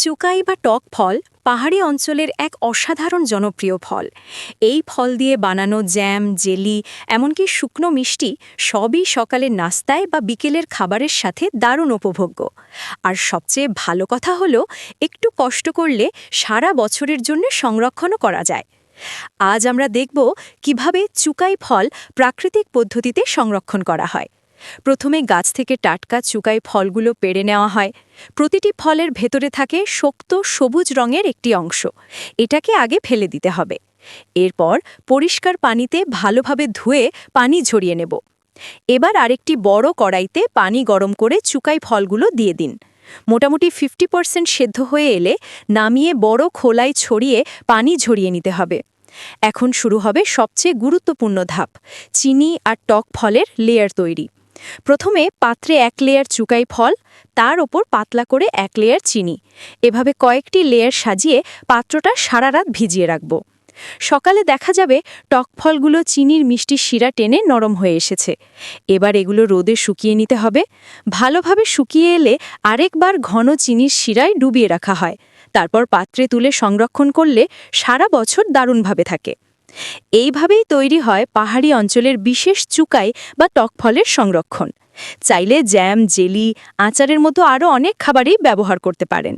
চুকাই বা টক ফল পাহাড়ি অঞ্চলের এক অসাধারণ জনপ্রিয় ফল। এই ফল দিয়ে বানানো জ্যাম, জেলি, এমনকি শুকনো মিষ্টি সবই সকালের নাস্তায় বা বিকেলের খাবারের সাথে দারুণ উপভোগ্য। আর সবচেয়ে ভালো কথা হলো, একটু কষ্ট করলে সারা বছরের জন্য সংরক্ষণও করা যায়। আজ আমরা দেখব কীভাবে চুকাই ফল প্রাকৃতিক পদ্ধতিতে সংরক্ষণ করা হয়। প্রথমে গাছ থেকে টাটকা চুকাই ফলগুলো পেড়ে নেওয়া হয়। প্রতিটি ফলের ভেতরে থাকে শক্ত সবুজ রঙের একটি অংশ। এটাকে আগে ফেলে দিতে হবে। এরপর পরিষ্কার পানিতে ভালোভাবে ধুয়ে পানি ঝরিয়ে নেব। এবার আরেকটি বড় কড়াইতে পানি গরম করে চুকাই ফলগুলো দিয়ে দিন। মোটামুটি ফিফটি পার্সেন্ট সেদ্ধ হয়ে এলে নামিয়ে বড় খোলায় ছড়িয়ে পানি ঝরিয়ে নিতে হবে। এখন শুরু হবে সবচেয়ে গুরুত্বপূর্ণ ধাপ, চিনি আর টক ফলের লেয়ার তৈরি। প্রথমে পাত্রে এক লেয়ার চুকাই ফল, তার ওপর পাতলা করে এক লেয়ার চিনি। এভাবে কয়েকটি লেয়ার সাজিয়ে পাত্রটা সারা রাত ভিজিয়ে রাখব। সকালে দেখা যাবে টক ফলগুলো চিনির মিষ্টি শিরা টেনে নরম হয়ে এসেছে। এবার এগুলো রোদে শুকিয়ে নিতে হবে। ভালোভাবে শুকিয়ে এলে আরেকবার ঘন চিনির শিরায় ডুবিয়ে রাখা হয়। তারপর পাত্রে তুলে সংরক্ষণ করলে সারা বছর দারুণভাবে থাকে। এইভাবেই তৈরি হয় পাহাড়ি অঞ্চলের বিশেষ চুকাই বা টক ফলের সংরক্ষণ। চাইলে জ্যাম, জেলি, আচারের মতো আরও অনেক খাবারই ব্যবহার করতে পারেন।